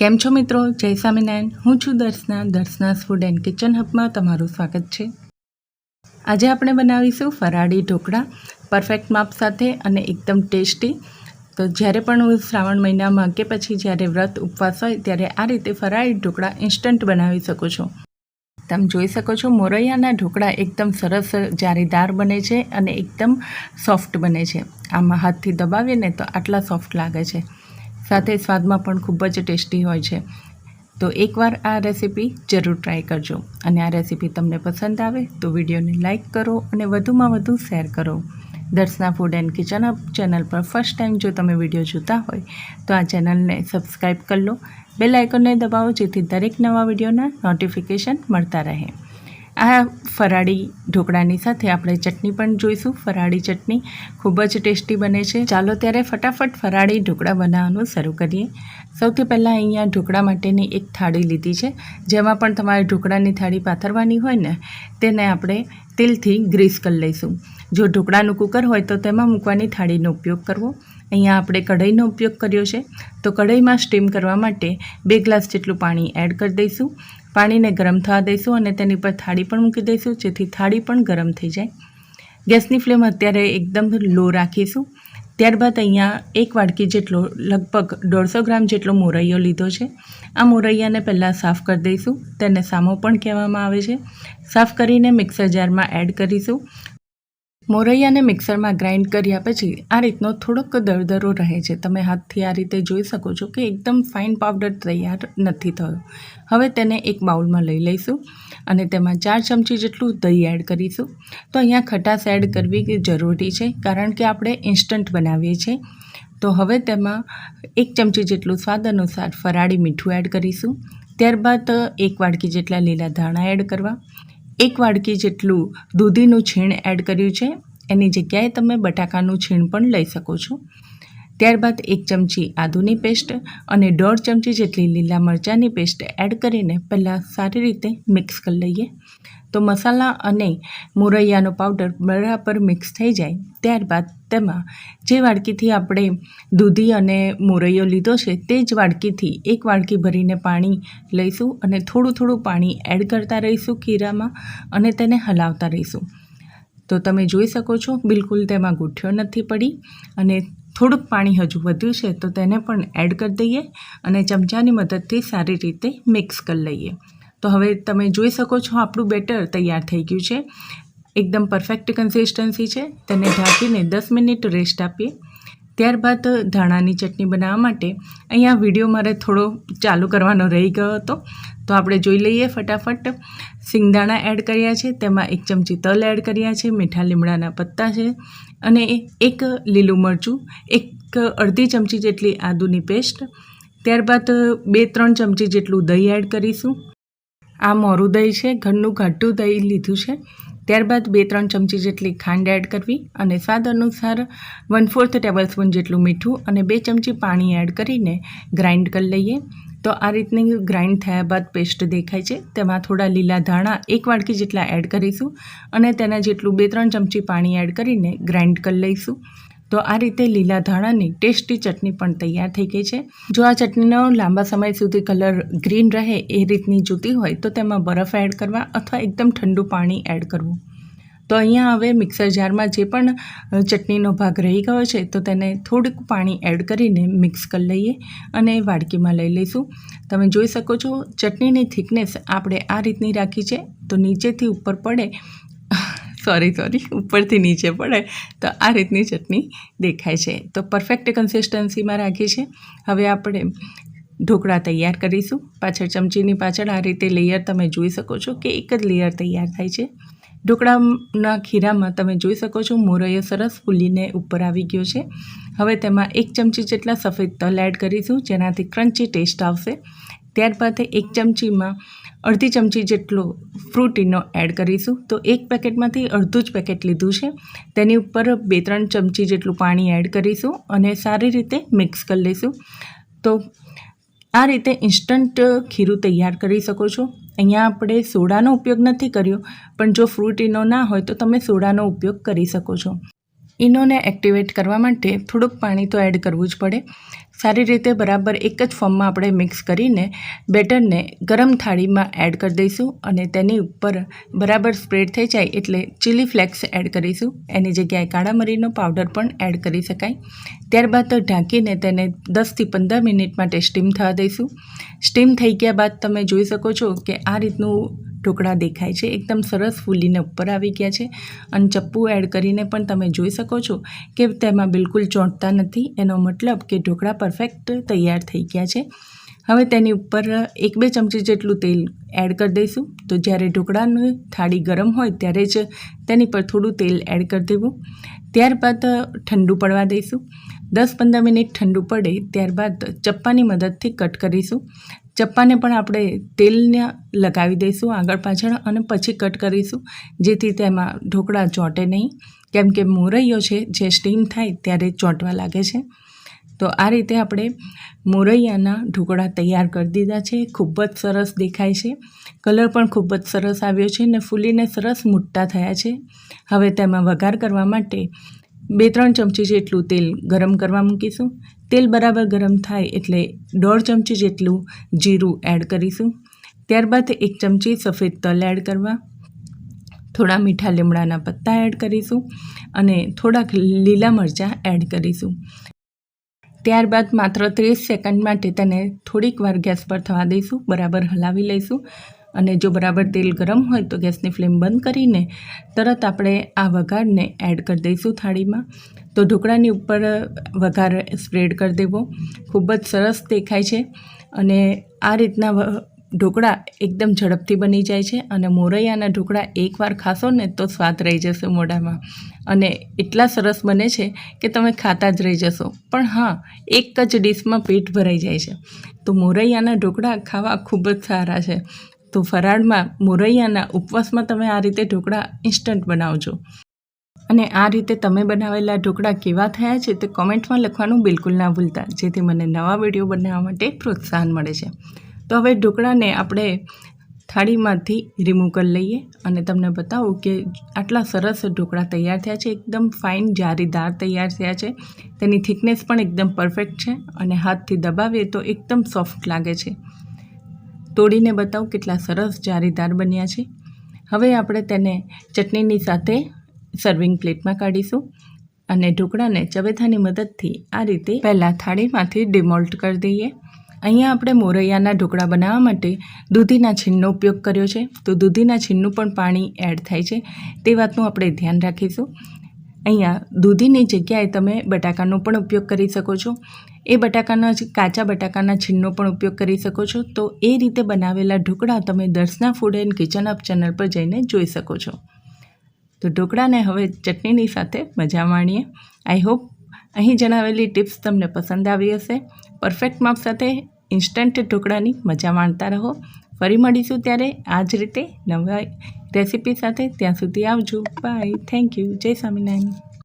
કેમ છો મિત્રો? જય સ્વામિનારાયણ. હું છું Darshana. Darshana's food and kitchen હબમાં તમારું સ્વાગત છે. આજે આપણે બનાવીશું ફરાળી ઢોકળા પરફેક્ટ માપ સાથે અને એકદમ ટેસ્ટી. તો જ્યારે પણ હું શ્રાવણ મહિનામાં કે પછી જ્યારે વ્રત ઉપવાસ હોય ત્યારે આ રીતે ફરાળી ઢોકળા ઇન્સ્ટન્ટ બનાવી શકો છો. તમે જોઈ શકો છો મોરૈયાના ઢોકળા એકદમ સરસ જારીદાર બને છે અને એકદમ સોફ્ટ બને છે. આમાં હાથથી દબાવીએ ને તો આટલા સોફ્ટ લાગે છે. સાથે સ્વાદમાં પણ ખૂબ જ ટેસ્ટી હોય છે. તો એકવાર આ રેસીપી જરૂર ટ્રાય કરજો. અને આ રેસીપી તમને પસંદ આવે તો વિડીયોને લાઇક કરો અને વધુમાં વધુ શેર કરો. દર્શના ફૂડ એન્ડ કિચન અપ ચેનલ પર ફર્સ્ટ ટાઈમ જો તમે વીડિયો જોતા હોય તો આ ચેનલને સબસ્ક્રાઈબ કરી લો. બેલ આઇકોનને દબાવો જેથી દરેક નવા વિડીયોના નોટિફિકેશન મળતા રહે. આ ફરાળી ઢોકળાની સાથે આપણે ચટણી પણ જોઈશું. ફરાળી ચટણી ખૂબ જ ટેસ્ટી બને છે. ચાલો ત્યારે ફટાફટ ફરાળી ઢોકળા બનાવવાનું શરૂ કરીએ. સૌથી પહેલાં અહીંયા ઢોકળા માટેની એક થાળી લીધી છે. જેમાં પણ તમારે ઢોકળાની થાળી પાથરવાની હોય ને, તેને આપણે તેલથી ગ્રીસ કરી લઈશું. જો ઢોકળાનું કુકર હોય તો તેમાં મૂકવાની થાળીનો ઉપયોગ કરવો. અહીંયા આપણે કઢાઈનો ઉપયોગ કર્યો છે. તો કઢાઈમાં સ્ટીમ કરવા માટે બે ગ્લાસ જેટલું પાણી એડ કરી દઈશું. પાણીને ગરમ થવા દઈશું અને તેની પર થાળી પણ મૂકી દઈશું, જેથી થાળી પણ ગરમ થઈ જાય. ગેસની ફ્લેમ અત્યારે એકદમ લો રાખીશું. ત્યારબાદ અહીંયા એક વાડકી જેટલો, લગભગ દોઢસો ગ્રામ જેટલો મોરૈયો લીધો છે. આ મોરૈયાને પહેલાં સાફ કરી દઈશું. તેને સામો પણ કહેવામાં આવે છે. સાફ કરીને મિક્સર જારમાં એડ કરીશું. મોરૈયાને મિક્સરમાં ગ્રાઇન્ડ કર્યા પછી આ રીતનો થોડોક દરદરો રહે છે. તમે હાથથી આ રીતે જોઈ શકો છો કે એકદમ ફાઇન પાવડર તૈયાર નથી થયો. હવે તેને એક બાઉલમાં લઈ લઈશું અને તેમાં ચાર ચમચી જેટલું દહીં એડ કરીશું. તો અહીંયા ખટાશ એડ કરવી જરૂરી છે, કારણ કે આપણે ઇન્સ્ટન્ટ બનાવીએ છીએ. તો હવે તેમાં એક ચમચી જેટલું સ્વાદ અનુસાર ફરાળી મીઠું એડ કરીશું. ત્યારબાદ એક વાડકી જેટલા લીલા ધાણા એડ કરવા. એક વાડકી જેટલું દૂધીનું છીણ એડ કર્યું છે. એની જગ્યાએ તમે બટાકાનું છીણ પણ લઈ શકો છો. ત્યારબાદ એક ચમચી આદુની પેસ્ટ અને દોઢ ચમચી જેટલી લીલા મરચાંની પેસ્ટ એડ કરીને પહેલાં સારી રીતે મિક્સ કરી લઈએ. તો મસાલા અને મુરૈયાનો પાવડર બરાબર મિક્સ થઈ જાય. ત્યારબાદ તેમાં જે વાડકીથી આપણે દૂધી અને મુરૈયો લીધો છે તે જ વાડકીથી એક વાડકી ભરીને પાણી લઈશું અને થોડું થોડું પાણી એડ કરતા રહીશું ખીરામાં અને તેને હલાવતા રહીશું. તો તમે જોઈ શકો છો બિલકુલ તેમાં ગુઠ્યો નથી પડી અને થોડુંક પાણી હજુ વધ્યું છે તો તેને પણ એડ કરી દઈએ અને ચમચાની મદદથી સારી રીતે મિક્સ કરી લઈએ. તો હવે તમે જોઈ શકો છો આપણું બેટર તૈયાર થઈ ગયું છે. એકદમ પરફેક્ટ કન્સિસ્ટન્સી છે. તેને ઢાંકીને દસ મિનિટ રેસ્ટ આપીએ. ત્યારબાદ ધાણાની ચટણી બનાવવા માટે અહીંયા વીડિયો મારે થોડો ચાલુ કરવાનો રહી ગયો હતો. તો આપણે જોઈ લઈએ ફટાફટ. સિંગદાણા એડ કર્યા છે. તેમાં એક ચમચી તલ એડ કર્યા છે. મીઠા લીમડાના પત્તા છે. અને એક લીલું મરચું, એક અડધી ચમચી જેટલી આદુની પેસ્ટ ત્યારબાદ બે ત્રણ ચમચી જેટલું દહીં એડ કરીશું. આ મોરું દહીં છે, ઘરનું ઘાટું દહીં લીધું છે. ત્યારબાદ બે ત્રણ ચમચી જેટલી ખાંડ એડ કરવી અને સ્વાદ અનુસાર વન ફોર્થ ટેબલ સ્પૂન જેટલું મીઠું અને બે ચમચી પાણી એડ કરીને ગ્રાઇન્ડ કરી લઈએ. તો આ રીતની ગ્રાઇન્ડ થયા બાદ પેસ્ટ દેખાય છે. તેમાં થોડા લીલા ધાણા એક વાડકી જેટલા એડ કરીશું અને તેના જેટલું બે ત્રણ ચમચી પાણી એડ કરીને ગ્રાઇન્ડ કરી લઈશું. તો આ રીતે લીલા ધાણાની ટેસ્ટી ચટણી પણ તૈયાર થઈ ગઈ છે. જો આ ચટણીનો લાંબા સમય સુધી કલર ગ્રીન રહે એ રીતની જોતી હોય તો તેમાં બરફ એડ કરવા અથવા એકદમ ઠંડુ પાણી એડ કરવું. તો અહીંયા હવે મિક્સર જારમાં જે પણ ચટણીનો ભાગ રહી ગયો છે તો તેને થોડુંક પાણી એડ કરીને મિક્સ કરી લઈએ અને વાડકીમાં લઈ લઈશું. તમે જોઈ શકો છો ચટણીની થિકનેસ આપણે આ રીતની રાખી છે. તો નીચેથી ઉપર પડે સોરી સોરી ઉપરથી નીચે પડે. તો આ રીતની ચટણી દેખાય છે. તો પરફેક્ટ કન્સિસ્ટન્સીમાં રાખી છે. હવે આપણે ઢોકળા તૈયાર કરીશું. પાછળ ચમચીની પાછળ આ રીતે લેયર તમે જોઈ શકો છો કે એક જ લેયર તૈયાર થાય છે. ઢોકળાના ખીરામાં તમે જોઈ શકો છો મોરૈયો સરસ ફૂલીને ઉપર આવી ગયો છે. હવે તેમાં એક ચમચી જેટલા સફેદ તલ એડ કરીશું, જેનાથી ક્રન્ચી ટેસ્ટ આવશે. ત્યારબાદ એક ચમચીમાં અડધી ચમચી જેટલો ફ્રૂટીનો એડ કરીશું. તો એક પેકેટમાંથી અડધું જ પેકેટ લીધું છે. તેની ઉપર બે ત્રણ ચમચી જેટલું પાણી એડ કરીશું અને સારી રીતે મિક્સ કરી લઈશું. તો આ રીતે ઇન્સ્ટન્ટ ખીરું તૈયાર કરી શકો છો. અહીંયા આપણે સોડાનો ઉપયોગ નથી કર્યો, પણ જો ફ્રૂટીનો ના હોય તો તમે સોડાનો ઉપયોગ કરી શકો છો. ઇનોને એક્ટિવેટ કરવા માટે થોડુંક પાણી તો એડ કરવું જ પડે. સારી રીતે બરાબર એક જ ફોર્મમાં આપણે મિક્સ કરીને બેટરને ગરમ થાળીમાં એડ કરી દઈશું અને તેની ઉપર બરાબર સ્પ્રેડ થઈ જાય એટલે ચીલી ફ્લેક્સ એડ કરીશું. એની જગ્યાએ કાળા મરીનો પાવડર પણ એડ કરી શકાય. ત્યારબાદ ઢાંકીને તેને દસથી પંદર મિનિટ માટે સ્ટીમ થવા દઈશું. સ્ટીમ થઈ ગયા બાદ તમે જોઈ શકો છો કે આ રીતનું ઢોકળા દેખાય છે. એકદમ સરસ ફૂલીને ઉપર આવી ગયા છે. અને ચપ્પુ એડ કરીને પણ તમે જોઈ શકો છો કે તેમાં બિલકુલ ચોંટતા નથી. એનો મતલબ કે ઢોકળા પરફેક્ટ તૈયાર થઈ ગયા છે. હવે તેની ઉપર એક બે ચમચી જેટલું તેલ એડ કરી દઈશું. તો જ્યારે ઢોકળાની થાળી ગરમ હોય ત્યારે જ તેની પર થોડું તેલ એડ કરી દેવું. ત્યારબાદ ઠંડુ પડવા દઈશું. દસ પંદર મિનિટ ઠંડુ પડે ત્યારબાદ ચપ્પાની મદદથી કટ કરીશું. ચપ્પાને પણ આપણે તેલને લગાવી દઈશું આગળ પાછળ અને પછી કટ કરીશું. જેથી તેમાં ઢોકળા ચોંટે નહીં. કેમ કે મોરૈયો છે, જે સ્ટીમ થાય ત્યારે ચોંટવા લાગે છે. તો આ રીતે આપણે મોરૈયાના ઢોકળા તૈયાર કરી દીધા છે. ખૂબ જ સરસ દેખાય છે. કલર પણ ખૂબ જ સરસ આવ્યો છે ને ફૂલીને સરસ મોટા થયા છે. હવે તેમાં વઘાર કરવા માટે બે ત્રણ ચમચી જેટલું તેલ ગરમ કરવા મૂકીશું. તેલ બરાબર ગરમ થાય એટલે દોઢ ચમચી જેટલું જીરું એડ કરીશું. ત્યારબાદ એક ચમચી સફેદ તલ એડ કરવા. થોડા મીઠા લીમડાના પત્તા એડ કરીશું અને થોડાક લીલા મરચાં એડ કરીશું. ત્યારબાદ માત્ર ત્રીસ સેકન્ડ માટે તેને થોડીક વાર ગેસ પર થવા દઈશું, બરાબર હલાવી લઈશું. અને જો બરાબર તેલ ગરમ હોય તો ગેસની ફ્લેમ બંધ કરીને તરત આપણે આ વઘારને એડ કરી દઈશું થાળીમાં. તો ઢોકળાની ઉપર વઘાર સ્પ્રેડ કરી દેવો. ખૂબ જ સરસ દેખાય છે અને આ રીતના ઢોકળા એકદમ ઝડપથી બની જાય છે અને મોરૈયાના ઢોકળા એકવાર ખાશો ને તો સ્વાદ રહી જશે મોઢામાં. અને એટલા સરસ બને છે કે તમે ખાતા જ રહી જશો. પણ હા, એક જ ડીશમાં પેટ ભરાઈ જાય છે. તો મોરૈયાના ઢોકળા ખાવા ખૂબ જ સારા છે. તો ફરાળમાં મોરૈયાના ઉપવાસમાં તમે આ રીતે ઢોકળા ઇન્સ્ટન્ટ બનાવજો. અને આ રીતે તમે બનાવેલા ઢોકળા કેવા થયા છે તે કોમેન્ટમાં લખવાનું બિલકુલ ના ભૂલતા, જેથી મને નવા વીડિયો બનાવવા માટે પ્રોત્સાહન મળે છે. તો હવે ઢોકળાને આપણે થાળીમાંથી રિમૂવ કરી લઈએ અને તમને બતાવું કે આટલા સરસ ઢોકળા તૈયાર થયા છે, એકદમ ફાઇન જારીદાર તૈયાર થયા છે. તેની થિકનેસ પણ એકદમ પરફેક્ટ છે અને હાથથી દબાવીએ તો એકદમ સોફ્ટ લાગે છે. તોડીને બતાવું કેટલા સરસ જારીદાર બન્યા છે. હવે આપણે તેને ચટણીની સાથે સર્વિંગ પ્લેટમાં કાઢીશું અને ઢોકળાને ચવેથાની મદદથી આ રીતે પહેલાં થાળીમાંથી ડિમોલ્ટ કરી દઈએ. અહીંયા આપણે મોરૈયાના ઢોકળા બનાવવા માટે દૂધીના છીણનો ઉપયોગ કર્યો છે. તો દૂધીના છીણનું પણ પાણી એડ થાય છે. તે વાતનું આપણે ધ્યાન રાખીશું. અહીંયા દૂધીની જગ્યાએ તમે બટાકાનો પણ ઉપયોગ કરી શકો છો. એ બટાકાના કાચા બટાકાના છીણનો પણ ઉપયોગ કરી શકો છો. તો એ રીતે બનાવેલા ઢોકળા તમે દર્શના ફૂડ એન્ડ કિચન અપ ચેનલ પર જઈને જોઈ શકો છો. તો ઢોકળાને હવે ચટણીની સાથે મજા માણીએ. આઈ હોપ અહીં જણાવેલી ટિપ્સ તમને પસંદ આવી હશે. પરફેક્ટ માપ સાથે ઇન્સ્ટન્ટ ઢોકળાની મજા માણતા રહો. ફરી મળીશું ત્યારે આ જ રીતે નવા રેસીપી સાથે. ત્યાં સુધી આવજો. બાય થેન્ક યુ જય સ્વામિનારાયણ.